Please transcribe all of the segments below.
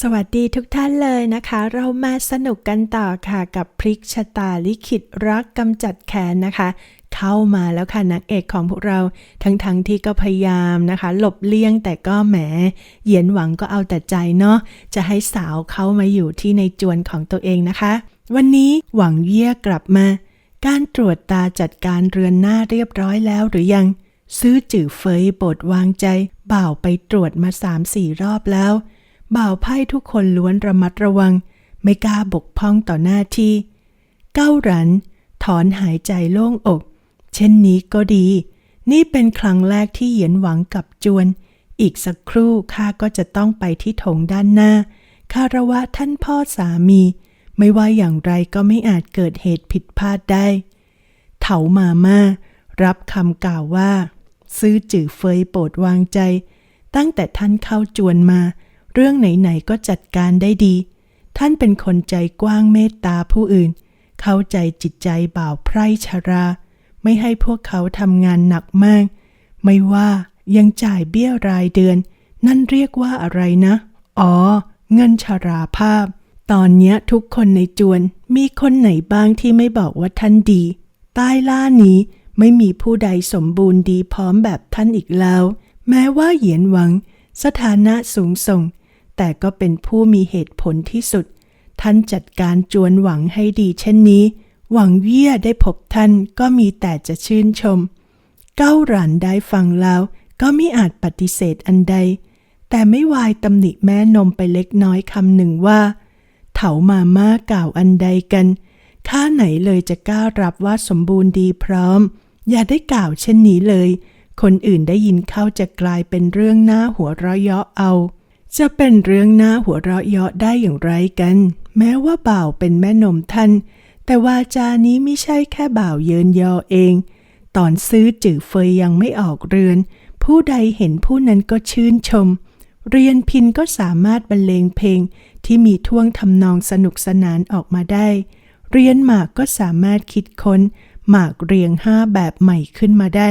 สวัสดีทุกท่านเลยนะคะ เรามาสนุกกันต่อค่ะกับพริกชะตาลิขิตรักกำจัดแค้นนะคะ เข้ามาแล้วค่ะนักเอกของพวกเราทั้งๆทที่ก็พยายามนะคะ หลบเลี่ยงแต่ก็แหมเหยียนหวังก็เอาแต่ใจเนาะจะให้สาวเข้ามาอยู่ที่ในจวนของตัวเองนะคะ วันนี้หวังเยี่ยกลับมา การตรวจตาจัดการเรือนหน้าเรียบร้อยแล้วหรือยัง ซื้อจื่อเฟยโปรดวางใจบ่าวไปตรวจมาสามสี่รอบแล้ว บ่าวไพ่ทุกคนล้วนระมัดระวัง ไม่กล้าบกพร่องต่อหน้าที่ เก้าหรัน ถอนหายใจโล่งอก เช่นนี้ก็ดี นี่เป็นครั้งแรกที่เหยียนหวังกับจวน อีกสักครู่ข้าก็จะต้องไปที่โถงด้านหน้า คารวะท่านพ่อสามี ไม่ว่าอย่างไรก็ไม่อาจเกิดเหตุผิดพลาดได้ เถามาม่ารับคำกล่าวว่า ซื้อจื่อเฟยโปรดวางใจ ตั้งแต่ท่านเข้าจวนมา เรื่องไหนๆก็จัดการได้ดี ท่านเป็นคนใจกว้างเมตตาผู้อื่น เข้าใจจิตใจบ่าวไพร่ชรา ไม่ให้พวกเขาทำงานหนักมาก ไม่ว่ายังจ่ายเบี้ยรายเดือน นั่นเรียกว่าอะไรนะ อ๋อ เงินชราภาพ ตอนนี้ทุกคนในจวนมีคนไหนบ้างที่ไม่บอกว่าท่านดี ใต้ล่านี้ไม่มีผู้ใดสมบูรณ์ดีพร้อมแบบท่านอีกแล้ว แม้ว่าเหยียนหวัง สถานะสูงส่ง แต่ก็เป็นผู้มีเหตุผลที่สุด ท่านจัดการจวนหวังให้ดีเช่นนี้ หวังเยี่ยได้พบท่านก็มีแต่จะชื่นชม เก้าหลานได้ฟังแล้ว ก็ไม่อาจปฏิเสธอันใด แต่ไม่วายตำหนิแม่นมไปเล็กน้อยคำหนึ่งว่า เถามาม่ากล่าวอันใดกันข้าไหนเลยจะกล้ารับว่าสมบูรณ์ดีพร้อม อย่าได้กล่าวเช่นนี้เลย คนอื่นได้ยินเข้าจะกลายเป็นเรื่องหน้าหัวเราะเยาะเอา จะเป็นเรื่องหน้าหัวเราะเยาะได้อย่างไรกัน แม้ว่าบ่าวเป็นแม่นมท่าน แต่วาจานี้ไม่ใช่แค่บ่าวเยินยอเอง ตอนซื้อจื่อเฟยยังไม่ออกเรือน ผู้ใดเห็นผู้นั้นก็ชื่นชม เรียนพินก็สามารถบรรเลงเพลงที่มีท่วงทำนองสนุกสนานออกมาได้ เรียนหมากก็สามารถคิดค้น หมากเรียงห้าแบบใหม่ขึ้นมาได้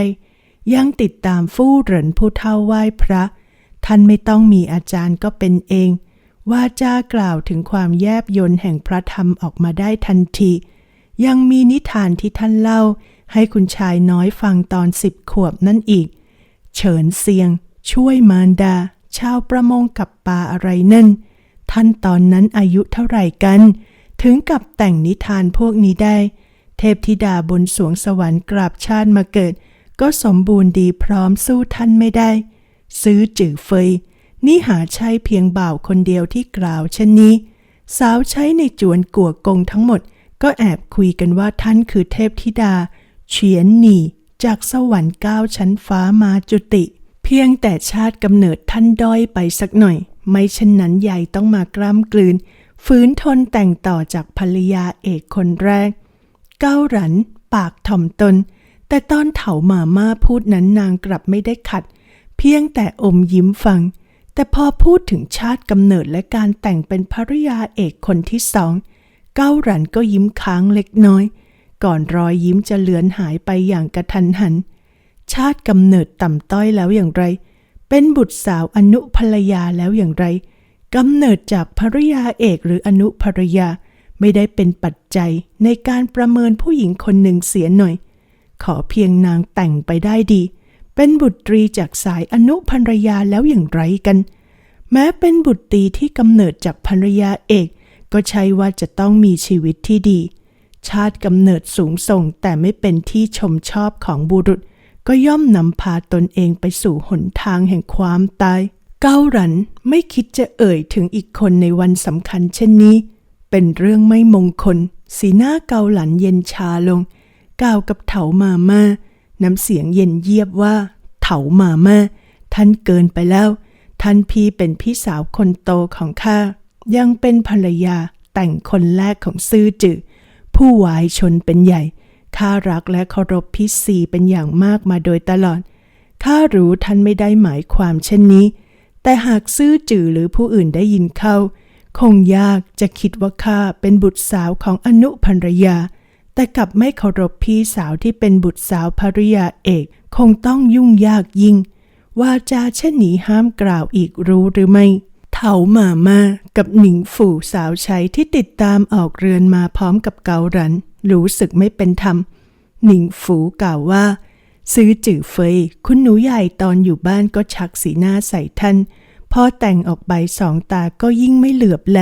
ยังติดตามฟู่เหรินผู้เท่าไหว้พระ ท่านไม่ต้องมีอาจารย์ก็เป็นเองว่าจากล่าวถึงความแยบยนต์แห่งพระธรรมออกมาได้ทันที ยังมีนิทานที่ท่านเล่า ให้คุณชายน้อยฟังตอนสิบขวบนั่นอีก เฉินเซียง ช่วยมารดา ชาวประมงกับปลาอะไรนั่น ท่านตอนนั้นอายุเท่าไหร่กัน ถึงกับแต่งนิทานพวกนี้ได้ เทพธิดาบนสวงสวรรค์กราบชาติมาเกิด ก็สมบูรณ์ดีพร้อมสู้ท่านไม่ได้ ซื้อจื่อเฟยนี่หาใช่เพียงบ่าวคนเดียวที่กล่าวเช่นนี้ สาวใช้ในจวนกัวกงทั้งหมด ก็แอบคุยกันว่าท่านคือเทพธิดา เฉียนหนีจากสวรรค์เก้าชั้นฟ้ามาจุติ เพียงแต่ชาติกำเนิดท่านด้อยไปสักหน่อย ไม่เช่นนั้นใหญ่ต้องมากล้ำกลืน ฝืนทนแต่งต่อจากภรรยาเอกคนแรก เก้าหรัน ปากถ่อมตน แต่ตอนเถาหมาม่าพูดนั้นนางกลับไม่ได้ขัด เพียงแต่อมยิ้มฟัง แต่พอพูดถึงชาติกำเนิดและการแต่งเป็นภรรยาเอกคนที่สอง เก้าหรันก็ยิ้มค้างเล็กน้อย ก่อนรอยยิ้มจะเลือนหายไปอย่างกระทันหัน ชาติกำเนิดต่ำต้อยแล้วอย่างไร เป็นบุตรสาวอนุภรรยาแล้วอย่างไรกำเนิดจากภรรยาเอกหรืออนุภรรยาไม่ได้เป็นปัจจัยในการประเมินผู้หญิงคนหนึ่งเสียหน่อย ขอเพียงนางแต่งไปได้ดี เป็นบุตรีจากสายอนุภรรยาแล้วอย่างไรกัน แม้เป็นบุตรีที่กำเนิดจากภรรยาเอก ก็ใช่ว่าจะต้องมีชีวิตที่ดี ชาติกำเนิดสูงส่งแต่ไม่เป็นที่ชมชอบของบุรุษ ก็ย่อมนำพาตนเองไปสู่หนทางแห่งความตาย เก้าหรันไม่คิดจะเอ่ยถึงอีกคนในวันสำคัญเช่นนี้ เป็นเรื่องไม่มงคล สีหน้าเกาหลันเย็นชาลง กล่าวกับเถามาม่า น้ำเสียงเย็นเยียบว่า เถามาม่าท่านเกินไปแล้ว ท่านพี่เป็นพี่สาวคนโตของข้า ยังเป็นภรรยาแต่งคนแรกของซื่อจือผู้วายชนเป็นใหญ่ ข้ารักและเคารพพี่สีเป็นอย่างมากมาโดยตลอด ข้ารู้ท่านไม่ได้หมายความเช่นนี้ แต่หากซื่อจือหรือผู้อื่นได้ยินเข้า คงยากจะคิดว่าข้าเป็นบุตรสาวของอนุภรรยา แต่กลับไม่เคารพพี่สาวที่เป็นบุตรสาวภริยาเอก คงต้องยุ่งยากยิ่ง ว่าจาเช่นนี้ห้ามกล่าวอีกรู้หรือไม่ เถาหมามากับหนิงฝู่สาวใช้ที่ติดตามออกเรือนมาพร้อมกับเกาหรัน รู้สึกไม่เป็นธรรม หนิงฝูกล่าวว่า ซื้อจื่อเฟย คุณหนูใหญ่ตอนอยู่บ้านก็ชักสีหน้าใส่ท่าน พอแต่งออกไปสองตาก็ยิ่งไม่เหลือบแล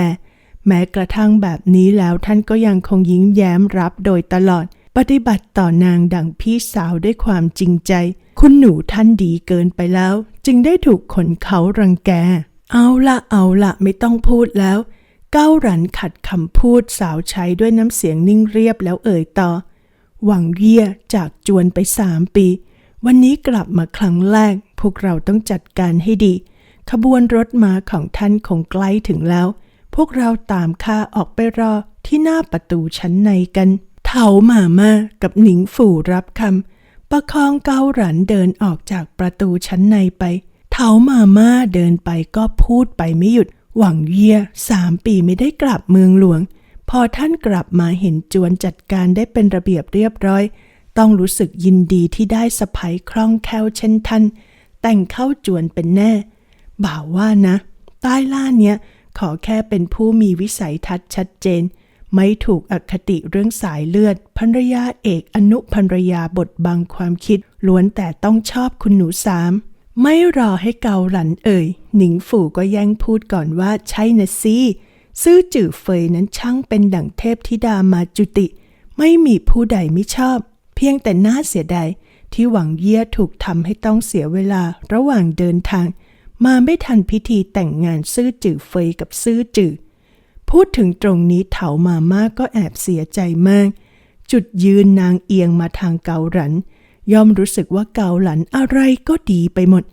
แม้กระทั่งแบบนี้แล้วท่านก็ยังคงยิ้มแย้มรับโดยตลอด ปฏิบัติต่อนางดังพี่สาวด้วยความจริงใจ คุณหนูท่านดีเกินไปแล้ว จึงได้ถูกคนเขารังแก เอาละเอาละไม่ต้องพูดแล้ว เก้าหรันขัดคำพูดสาวใช้ด้วยน้ำเสียงนิ่งเรียบแล้วเอ่ยต่อ หวังเยี่ยจากจวนไปสามปี วันนี้กลับมาครั้งแรก พวกเราต้องจัดการให้ดี ขบวนรถม้าของท่านคงใกล้ถึงแล้ว พวกเราตามข้าออกไปรอที่หน้าประตูชั้นในกัน เถาหมามากับหนิงฝู่รับคำประคองเกาหรันเดินออกจากประตูชั้นในไปเถาหมาม่าเดินไปก็พูดไปไม่หยุด หวังเยี่ยสามปีไม่ได้กลับเมืองหลวง พอท่านกลับมาเห็นจวนจัดการได้เป็นระเบียบเรียบร้อย ต้องรู้สึกยินดีที่ได้สะพ้ยคล่องแคล่วเช่นท่าน แต่งเข้าจวนเป็นแน่ บ่าวว่านะ ใต้ล่าเนี้ย ขอแค่เป็นผู้มีวิสัยทัศน์ชัดเจน ไม่ถูกอคติเรื่องสายเลือดภรรยาเอกอนุภรรยาบทบังความคิด ล้วนแต่ต้องชอบคุณหนูสามไม่รอให้เกาหลันเอ่ย หนิงฝู่ก็แย่งพูดก่อนว่าใช่นะสิซื่อจื่อเฟยนั้นช่างเป็นดั่งเทพธิดามาจุติ ไม่มีผู้ใดไม่ชอบ เพียงแต่น่าเสียดายที่หวังเยี่ยถูกทำให้ต้องเสียเวลาระหว่างเดินทาง มาไม่ทันพิธีแต่งงานซื่อจื่อเฟยกับซื่อจื่อ พูดถึงตรงนี้เถามาม่าก็แอบเสียใจมาก จุดยืนนางเอียงมาทางเกาหลัน ย่อมรู้สึกว่าเกาหลันอะไรก็ดีไปหมด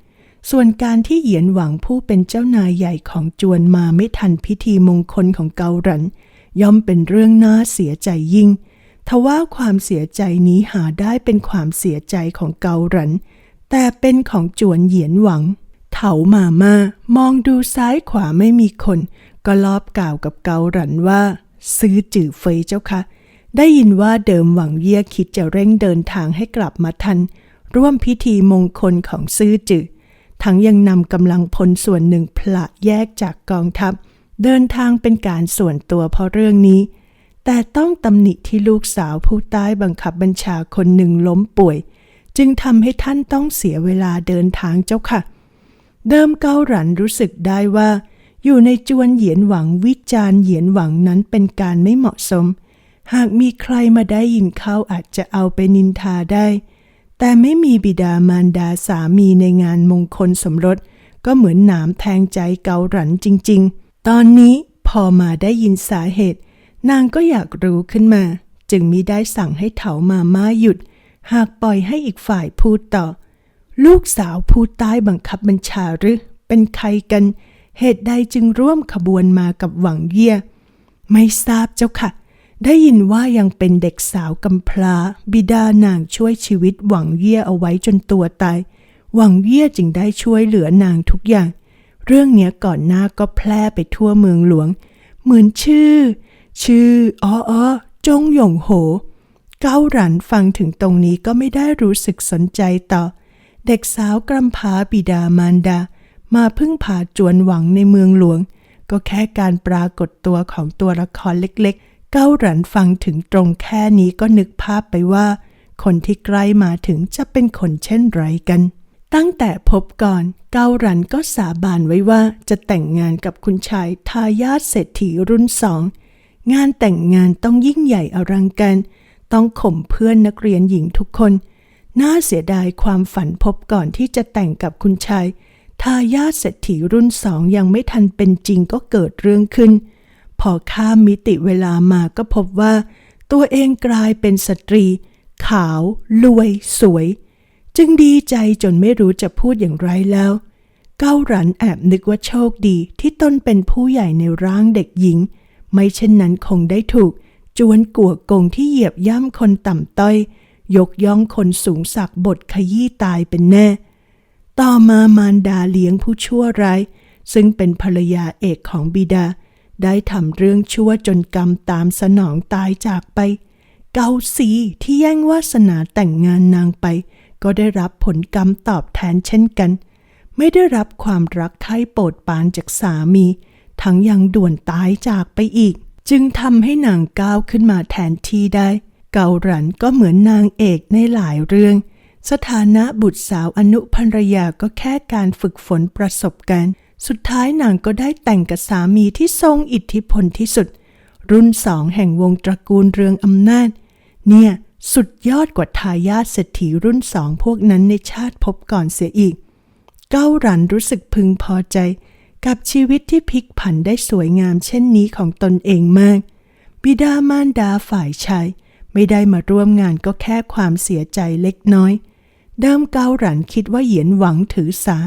ส่วนการที่เหยียนหวังผู้เป็นเจ้านายใหญ่ของจวนมาไม่ทันพิธีมงคลของเกาหลัน ย่อมเป็นเรื่องน่าเสียใจยิ่งทว่าความเสียใจนี้หาได้เป็นความเสียใจของเกาหลัน แต่เป็นของจวนเหยียนหวังามามามองดูซ้ายขวาไม่มีคน ก็ลอบกล่าวกับเกาหลันว่า ซื้อจื่อเฟยเจ้าค่ะ ได้ยินว่าเดิมหวังเยี่ยคิดจะเร่งเดินทางให้กลับมาทัน ร่วมพิธีมงคลของซื้อจื่อทั้งยังนำกำลังพลส่วนหนึ่งพละแยกจากกองทัพ เดินทางเป็นการส่วนตัวเพราะเรื่องนี้ แต่ต้องตำหนิที่ลูกสาวผู้ใต้บังคับบัญชาคนหนึ่งล้มป่วย จึงทำให้ท่านต้องเสียเวลาเดินทางเจ้าค่ะ เดิมเกาหลันรู้สึกได้ว่า อยู่ในจวนเหยียนหวังวิจารณ์เหยียนหวังนั้นเป็นการไม่เหมาะสม หากมีใครมาได้ยินเขาอาจจะเอาไปนินทาได้ แต่ไม่มีบิดามารดาสามีในงานมงคลสมรส ก็เหมือนหนามแทงใจเกาหลันจริง ๆ ตอนนี้พอมาได้ยินสาเหตุ นางก็อยากรู้ขึ้นมา จึงมิได้สั่งให้เถามาม่าหยุด หากปล่อยให้อีกฝ่ายพูดต่อ ลูกสาวผู้ใต้บังคับบัญชาหรือ เป็นใครกัน เหตุใดจึงร่วมขบวนมากับหวังเยี่ย ไม่ทราบเจ้าค่ะ ได้ยินว่ายังเป็นเด็กสาวกำพร้า บิดานางช่วยชีวิตหวังเยี่ยเอาไว้จนตัวตาย หวังเยี่ยจึงได้ช่วยเหลือนางทุกอย่าง เรื่องเนี้ยก่อนหน้าก็แพร่ไปทั่วเมืองหลวง เหมือนชื่อ ชื่ออ้ออ้อจงหยงโห เก้าหรันฟังถึงตรงนี้ก็ไม่ได้รู้สึกสนใจต่อ เด็กสาวกำพาบิดามารดา มาพึ่งพาจวนหวังในเมืองหลวง ก็แค่การปรากฏตัวของตัวละครเล็กๆ เก้าหรันฟังถึงตรงแค่นี้ก็นึกภาพไปว่า คนที่ใกล้มาถึงจะเป็นคนเช่นไรกัน ตั้งแต่พบก่อนเก้าหรันก็สาบานไว้ว่าจะแต่งงานกับคุณชายทายาทเศรษฐีรุ่นสอง งานแต่งงานต้องยิ่งใหญ่อลังการต้องข่มเพื่อนนักเรียนหญิงทุกคน น่าเสียดายความฝันพบก่อนที่จะแต่งกับคุณชาย ทายาทเศรษฐีรุ่นสองยังไม่ทันเป็นจริงก็เกิดเรื่องขึ้น พอข้ามมิติเวลามาก็พบว่า ตัวเองกลายเป็นสตรี ขาว รวย สวย จึงดีใจจนไม่รู้จะพูดอย่างไรแล้ว เก้าหรันแอบนึกว่าโชคดีที่ตนเป็นผู้ใหญ่ในร่างเด็กหญิง ไม่เช่นนั้นคงได้ถูก จวนกัวกงที่เหยียบย่ำคนต่ำต้อย ยกย่องคนสูงสักดิ์บทขยี้ตายเป็นแน่ ต่อมามารดาเลี้ยงผู้ชั่วร้าย ซึ่งเป็นภรรยาเอกของบิดา ได้ทำเรื่องชั่วจนกรรมตามสนองตายจากไป เกาสีที่แย่งวาสนาแต่งงานนางไป ก็ได้รับผลกรรมตอบแทนเช่นกัน ไม่ได้รับความรักใคร่โปรดปานจากสามี ทั้งยังด่วนตายจากไปอีก จึงทำให้นางก้าวขึ้นมาแทนที่ได้ เกาหลันก็เหมือนนางเอกในหลายเรื่อง สถานะบุตรสาวอนุภรรยาก็แค่การฝึกฝนประสบการณ์สุดท้ายนางก็ได้แต่งกับสามีที่ทรงอิทธิพลที่สุด รุ่นสองแห่งวงตระกูลเรืองอำนาจ เนี่ย สุดยอดกว่าทายาทเศรษฐีรุ่นสองพวกนั้นในชาติพบก่อนเสียอีก เก้าหลันรู้สึกพึงพอใจ กับชีวิตที่พลิกผันได้สวยงามเช่นนี้ของตนเองมาก บิดามารดาฝ่ายชาย ไม่ได้มาร่วมงานก็แค่ความเสียใจเล็กน้อย เดิมเกาหลันคิดว่าเหยียนหวังถือสา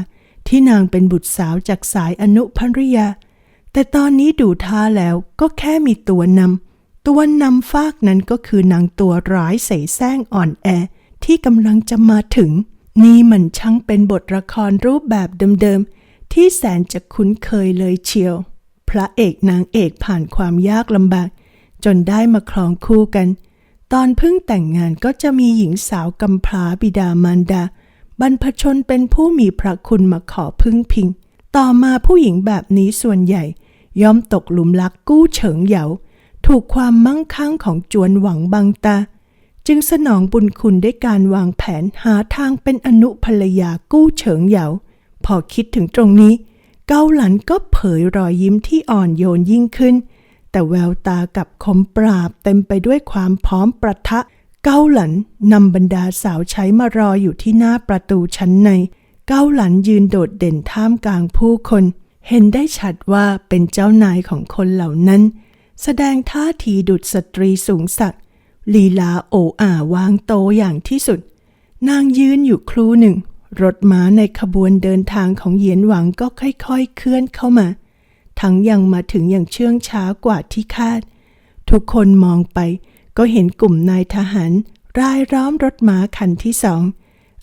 ที่นางเป็นบุตรสาวจากสายอนุภริยา แต่ตอนนี้ดูท่าแล้วก็แค่มีตัวนำตัวนำฟากนั้นก็คือนางตัวร้ายเสแสร้งอ่อนแอ ที่กำลังจะมาถึง นี่มันช่างเป็นบทละครรูปแบบเดิมๆที่แสนจะคุ้นเคยเลยเชียว พระเอกนางเอกผ่านความยากลำบาก จนได้มาครองคู่กัน ตอนเพิ่งแต่งงานก็จะมีหญิงสาวกำพร้าบิดามารดา บรรพชนเป็นผู้มีพระคุณมาขอพึ่งพิง ต่อมาผู้หญิงแบบนี้ส่วนใหญ่ ย่อมตกหลุมรักกู้เฉิงเหยา ถูกความมั่งคั่งของจวนหวังบังตา จึงสนองบุญคุณด้วยการวางแผนหาทางเป็นอนุภรรยากู้เฉิงเหยา พอคิดถึงตรงนี้ เกาหลันก็เผยรอยยิ้มที่อ่อนโยนยิ่งขึ้น แต่แววตากับคมปราบเต็มไปด้วยความพร้อมประทะ เกาหลันนำบรรดาสาวใช้มารออยู่ที่หน้าประตูชั้นใน เกาหลันยืนโดดเด่นท่ามกลางผู้คน เห็นได้ชัดว่าเป็นเจ้านายของคนเหล่านั้น แสดงท่าทีดุจสตรีสูงสักลีลาโอ้อ่าวางโตอย่างที่สุด นางยืนอยู่ครู่หนึ่ง รถม้าในขบวนเดินทางของเหยียนหวังก็ค่อยๆ เคลื่อนเข้ามา ทั้งยังมาถึงอย่างเชื่องช้ากว่าที่คาด ทุกคนมองไปก็เห็นกลุ่มนายทหารรายล้อมรถม้าคันที่สอง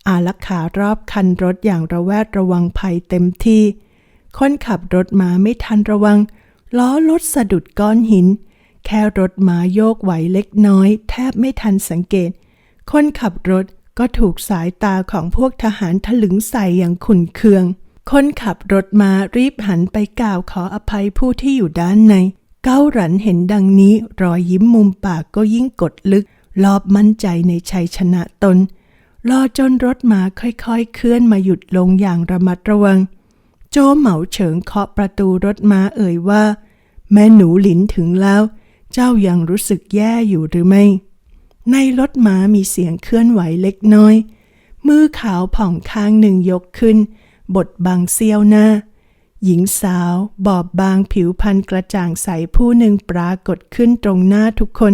อารักขารอบคันรถอย่างระแวดระวังภัยเต็มที่คนขับรถม้าไม่ทันระวัง ล้อรถสะดุดก้อนหิน แค่รถม้าโยกไหวเล็กน้อย แทบไม่ทันสังเกต คนขับรถก็ถูกสายตาของพวกทหารถลึงใส่อย่างขุนเคือง คนขับรถม้ารีบหันไปกล่าวขออภัยผู้ที่อยู่ด้านใน เก้าหลันเห็นดังนี้รอยยิ้มมุมปากก็ยิ่งกดลึก รอบมั่นใจในชัยชนะตน รอจนรถม้าค่อยๆ เคลื่อนมาหยุดลงอย่างระมัดระวัง โจเหมาเฉิงเคาะประตูรถม้าเอ่ยว่า แม่หนูหลินถึงแล้ว เจ้ายังรู้สึกแย่อยู่หรือไม่ ในรถม้ามีเสียงเคลื่อนไหวเล็กน้อย มือขาวผ่องข้างหนึ่งยกขึ้น บดบังเสี้ยวหน้า หญิงสาวบอบบางผิวพรรณกระจ่างใสผู้หนึ่งปรากฏขึ้นตรงหน้าทุกคน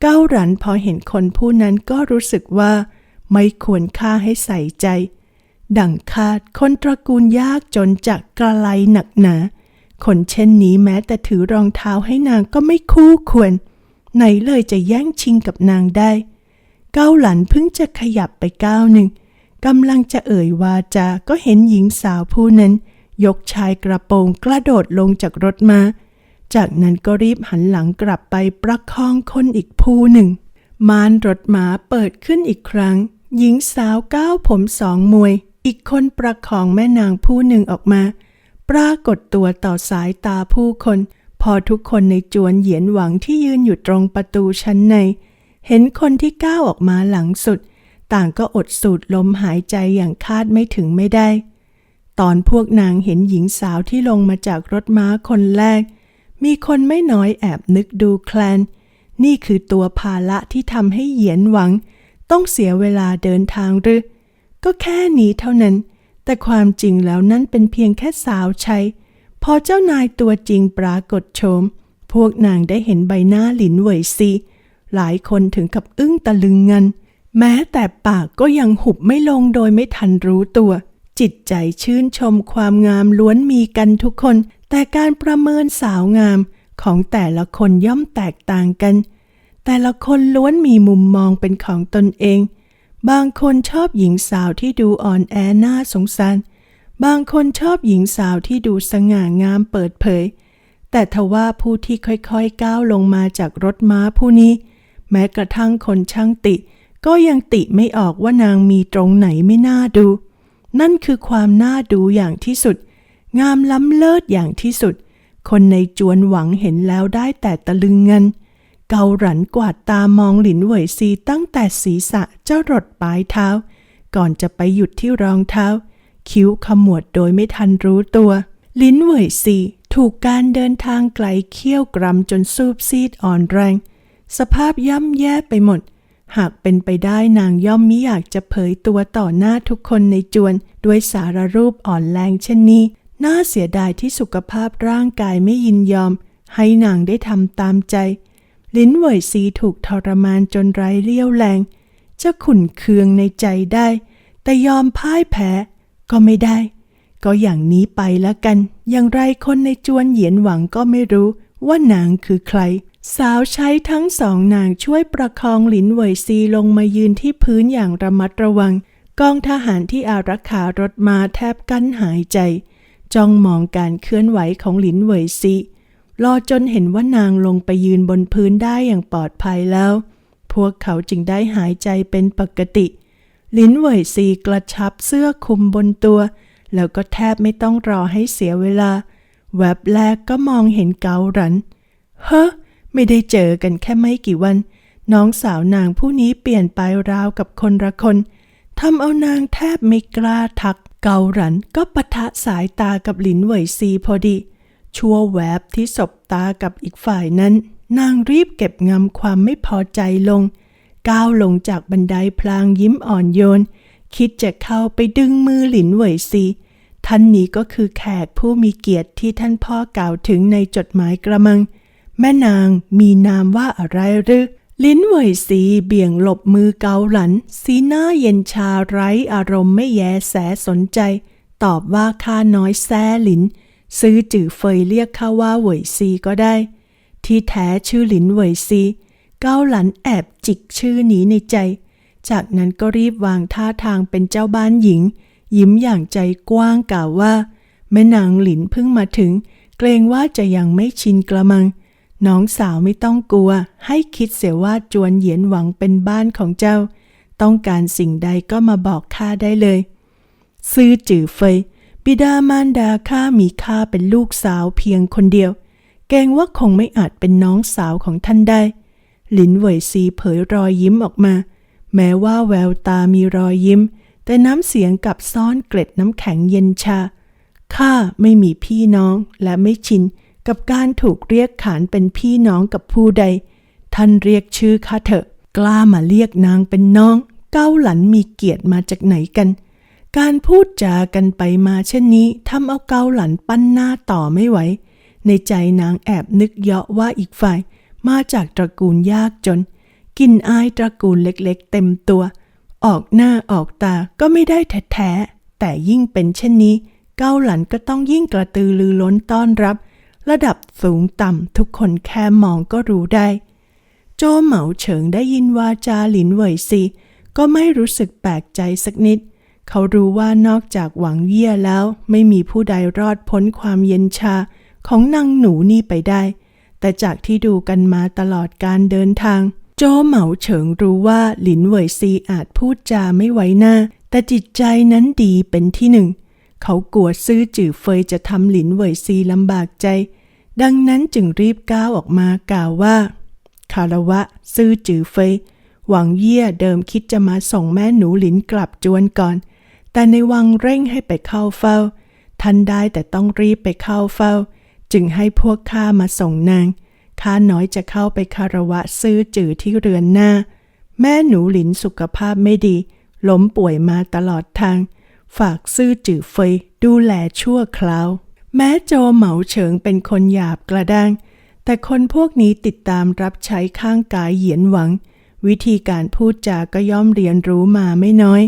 เก้าหลันพอเห็นคนผู้นั้นก็รู้สึกว่า ไม่ควรค่าให้ใส่ใจ ดังคาดคนตระกูลยากจนจากกระไลหนักหนา คนเช่นนี้แม้แต่ถือรองเท้าให้นางก็ไม่คู่ควร ไหนเลยจะแย่งชิงกับนางได้ เก้าหลันเพิ่งจะขยับไปก้าวหนึ่ง กำลังจะเอ่ยวาจาก็เห็นหญิงสาวผู้นั้น ยกชายกระโปรงกระโดดลงจากรถมา จากนั้นก็รีบหันหลังกลับไปประคองคนอีกผู้หนึ่ง มานรถม้าเปิดขึ้นอีกครั้ง หญิงสาวก้าวผมสองมวย อีกคนประคองแม่นางผู้หนึ่งออกมา ปรากฏตัวต่อสายตาผู้คน พอทุกคนในจวนเหยียนหวังที่ยืนอยู่ตรงประตูชั้นใน เห็นคนที่ก้าวออกมาหลังสุด ต่างก็อดสูดลมหายใจอย่างคาดไม่ถึงไม่ได้ ตอนพวกนางเห็นหญิงสาวที่ลงมาจากรถม้าคนแรก มีคนไม่น้อยแอบนึกดูแคลน นี่คือตัวภาระที่ทำให้เหยียนหวัง ต้องเสียเวลาเดินทางหรือ ก็แค่นี้เท่านั้น แต่ความจริงแล้วนั่นเป็นเพียงแค่สาวใช้พอเจ้านายตัวจริงปรากฏโฉมพวกนางได้เห็นใบหน้าหลินเหวยซีหลายคนถึงกับอึ้งตะลึงงัน แม้แต่ปากก็ยังหุบไม่ลงโดยไม่ทันรู้ตัว จิตใจชื่นชมความงามล้วนมีกันทุกคน แต่การประเมินสาวงามของแต่ละคนย่อมแตกต่างกัน แต่ละคนล้วนมีมุมมองเป็นของตนเอง บางคนชอบหญิงสาวที่ดูอ่อนแอน่าสงสาร บางคนชอบหญิงสาวที่ดูสง่างามเปิดเผย แต่ทว่าผู้ที่ค่อยๆก้าวลงมาจากรถม้าผู้นี้ แม้กระทั่งคนช่างติ ก็ยังติไม่ออกว่านางมีตรงไหนไม่น่าดู นั่นคือความน่าดูอย่างที่สุด งามล้ำเลิศอย่างที่สุด คนในจวนหวังเห็นแล้วได้แต่ตะลึงเงิน เกาหลันกวาดตามองหลินเหวยซีตั้งแต่ศีรษะเจ้ารดปลายเท้า ก่อนจะไปหยุดที่รองเท้า คิ้วขมวดโดยไม่ทันรู้ตัวลิ้นเหวยซีถูกการเดินทางไกลเคี่ยวกรำจนซูบซีดอ่อนแรง สภาพย่ำแย่ไปหมด หากเป็นไปได้นางย่อมมิอยากจะเผยตัวต่อหน้าทุกคนในจวน ด้วยสารรูปอ่อนแรงเช่นนี้ น่าเสียดายที่สุขภาพร่างกายไม่ยินยอม ให้นางได้ทำตามใจ ลิ้นเหวยซีถูกทรมานจนไร้เรี่ยวแรง จะขุนเคืองในใจได้ แต่ยอมพ่ายแพ้ก็ไม่ได้ ก็อย่างนี้ไปแล้วกัน อย่างไรคนในจวนเหยียนหวังก็ไม่รู้ว่านางคือใคร สาวใช้ทั้งสองนางช่วยประคองหลินเหวยซีลงมายืนที่พื้นอย่างระมัดระวัง กองทหารที่อารักขารถมาแทบกั้นหายใจ จ้องมองการเคลื่อนไหวของหลินเหวยซีรอจนเห็นว่านางลงไปยืนบนพื้นได้อย่างปลอดภัยแล้ว พวกเขาจึงได้หายใจเป็นปกติ ลิ้นเหวยซีกระชับเสื้อคลุมบนตัว แล้วก็แทบไม่ต้องรอให้เสียเวลา แวบแรกก็มองเห็นเกาหลัน เฮ้อ ไม่ได้เจอกันแค่ไม่กี่วัน น้องสาวนางผู้นี้เปลี่ยนไปราวกับคนละคนทำเอานางแทบไม่กล้าทัก เกาหลันก็ปะทะสายตากับหลินเหวยซีพอดี ชั่วแวบที่สบตากับอีกฝ่ายนั้น นางรีบเก็บงำความไม่พอใจลง ก้าวลงจากบันไดพลางยิ้มอ่อนโยน คิดจะเข้าไปดึงมือหลินเหวยซีท่านนี้ก็คือแขกผู้มีเกียรติที่ท่านพ่อกล่าวถึงในจดหมายกระมัง แม่นางมีนามว่าอะไรหรือ ลิ้นเหวยซีเบี่ยงหลบมือเกาหลัน สีหน้าเย็นชาไร้อารมณ์ไม่แยแสสนใจ ตอบว่าข้าน้อยแซ่หลิน ซื้อจื่อเฟยเรียกข้าว่าเหวยซีก็ได้ ที่แท้ชื่อหลินเหวยซีเกาหลันแอบจิกชื่อนี้ในใจ จากนั้นก็รีบวางท่าทางเป็นเจ้าบ้านหญิง ยิ้มอย่างใจกว้างกล่าวว่า แม่นางหลินเพิ่งมาถึง เกรงว่าจะยังไม่ชินกระมัง น้องสาวไม่ต้องกลัว ให้คิดเสียว่าจวนเหยียนหวังเป็นบ้านของเจ้า ต้องการสิ่งใดก็มาบอกข้าได้เลย ซื้อจื่อเฟย บิดามารดาข้ามีข้าเป็นลูกสาวเพียงคนเดียว เกรงว่าคงไม่อาจเป็นน้องสาวของท่านได้หลินเหวยซีเผยรอยยิ้มออกมา แม้ว่าแววตามีรอยยิ้ม แต่น้ำเสียงกลับซ่อนเกล็ดน้ำแข็งเย็นชาข้าไม่มีพี่น้องและไม่ชิน กับการถูกเรียกขานเป็นพี่น้องกับผู้ใด ท่านเรียกชื่อข้าเถอะ กล้ามาเรียกนางเป็นน้อง เก้าหลันมีเกียรติมาจากไหนกัน การพูดจากันไปมาเช่นนี้ทำเอาเกาหลันปั้นหน้าต่อไม่ไหว ในใจนางแอบนึกเยาะว่าอีกฝ่าย มาจากตระกูลยากจน กินอายตระกูลเล็กๆ เต็มตัว ออกหน้าออกตาก็ไม่ได้แท้แต่ยิ่งเป็นเช่นนี้ เก้าหลันก็ต้องยิ่งกระตือรือร้นต้อนรับ ระดับสูงต่ำทุกคนแค่มองก็รู้ได้ โจเหมาเฉิงได้ยินวาจาหลินเหวยซีก็ไม่รู้สึกแปลกใจสักนิด เขารู้ว่านอกจากหวังเยี่ยแล้ว ไม่มีผู้ใดรอดพ้นความเย็นชาของนางหนูนี่ไปได้ แต่จากที่ดูกันมาตลอดการเดินทาง โจเหมาเฉิงรู้ว่าหลินเหวยซีอาจพูดจาไม่ไว้หน้า แต่จิตใจนั้นดีเป็นที่หนึ่ง เขากลัวซื่อจื่อเฟยจะทำหลินเหวยซีลำบากใจ ดังนั้นจึงรีบก้าวออกมากล่าวว่า คารวะ ซื่อจือเฟย หวังเยี่ยเดิมคิดจะมาส่งแม่หนูหลินกลับจวนก่อน แต่ในวังเร่งให้ไปเข้าเฝ้า ท่านได้แต่ต้องรีบไปเข้าเฝ้า จึงให้พวกข้ามาส่งนาง ข้าน้อยจะเข้าไปคารวะซื่อจือที่เรือนหน้า แม่หนูหลินสุขภาพไม่ดี ล้มป่วยมาตลอดทาง ฝากซื่อจือเฟยดูแลชั่วคราว แม้โจเหมาเฉิงเป็นคนหยาบกระด้าง แต่คนพวกนี้ติดตามรับใช้ข้างกายเหยียนหวัง วิธีการพูดจาก็ย่อมเรียนรู้มาไม่น้อย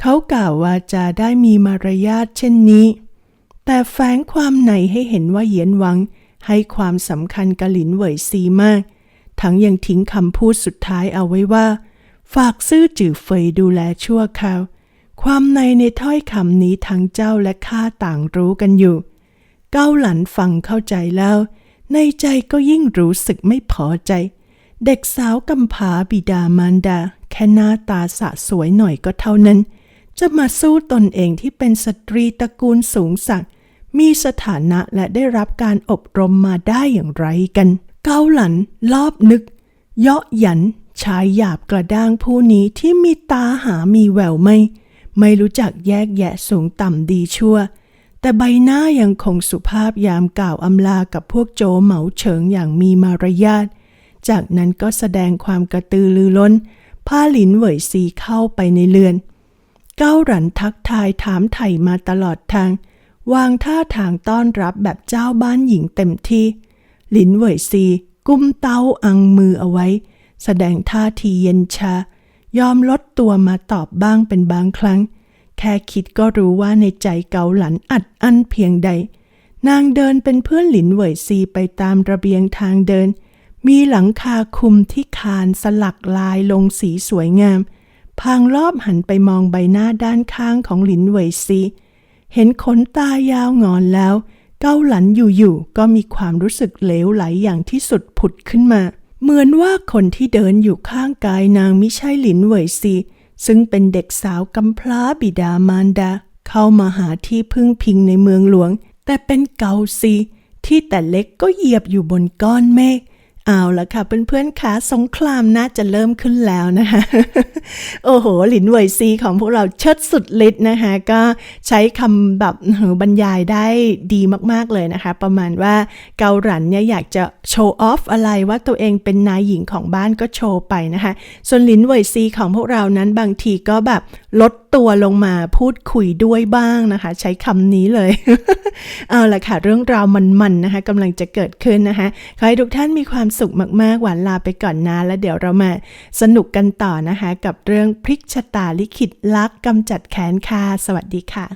เขากล่าวว่าจะได้มีมารยาทเช่นนี้ แต่แฝงความในให้เห็นว่าเหยียนหวัง ให้ความสำคัญกับหลินเหวยซีมาก ทั้งยังทิ้งคำพูดสุดท้ายเอาไว้ว่า ฝากซื่อจื่อเฟยดูแลชั่วคราว ความในในถ้อยคำนี้ทั้งเจ้าและข้าต่างรู้กันอยู่ เก้าหลันฟังเข้าใจแล้ว ในใจก็ยิ่งรู้สึกไม่พอใจ เด็กสาวกำพาบิดามารดา แค่หน้าตาสะสวยหน่อยก็เท่านั้น จะมาสู้ตนเองที่เป็นสตรีตระกูลสูงสักมีสถานะและได้รับการอบรมมาได้อย่างไรกัน เกาหลัน ลอบนึก เยาะหยัน ชายหยาบกระด้างผู้นี้ที่มีตาหามีแววไม่ ไม่รู้จักแยกแยะสูงต่ำดีชั่ว แต่ใบหน้ายังคงสุภาพยามกล่าวอำลากับพวกโจเหมาเฉิงอย่างมีมารยาท จากนั้นก็แสดงความกระตือรือร้นพาหลินเหวยซีเข้าไปในเรือน เก้าหลันทักทายถามไถ่มาตลอดทาง วางท่าทางต้อนรับแบบเจ้าบ้านหญิงเต็มที่ หลินเหวยซี กุมเต้าอังมือเอาไว้ แสดงท่าทีเย็นชา ยอมลดตัวมาตอบบ้างเป็นบางครั้ง ค่คิดก็รู้ว่าในใจเกาหลันอัดอั้นเพียงใด นางเดินเป็นเพื่อนหลินเหวยซีไปตามระเบียงทางเดิน มีหลังคาคุมที่คานสลักลายลงสีสวยงาม พางรอบหันไปมองใบหน้าด้านข้างของหลินเหวยซี เห็นขนตายาวงอนแล้ว เกาหลันอยู่ๆก็มีความรู้สึกเหลวไหลอย่างที่สุดผุดขึ้นมา เหมือนว่าคนที่เดินอยู่ข้างกายนางไม่ใช่หลินเหวยซี ซึ่งเป็นเด็กสาวกำพร้าบิดามารดา เข้ามาหาที่พึ่งพิงในเมืองหลวง แต่เป็นเกาซีที่แต่เล็กก็เหยียบอยู่บนก้อนเมฆ เอาละค่ะเพื่อนๆคะสงครามน่าจะเริ่มขึ้นแล้วนะคะ โอ้โห หลินเวยซีของพวกเราเชิดสุดฤทธิ์นะคะ ก็ใช้คำแบบบรรยายได้ดีมากๆเลยนะคะ ประมาณว่าเกาหลันเนี่ยอยากจะโชว์ออฟอะไรว่าตัวเองเป็นนายหญิงของบ้านก็โชว์ไปนะคะ ส่วนหลินเวยซีของพวกเรานั้นบางทีก็แบบลดตัวลงมาพูดคุยด้วยบ้างนะคะ ใช้คำนี้เลย เอาละค่ะเรื่องราวมันๆนะคะกำลังจะเกิดขึ้นนะคะขอให้ทุกท่านมีความสุขมากๆ หวานลาไปก่อนนะแล้วเดี๋ยวเรามาสนุกกันต่อนะคะ กับเรื่องพลิกชะตาลิขิตลักกำจัดแขนคาสวัสดีค่ะ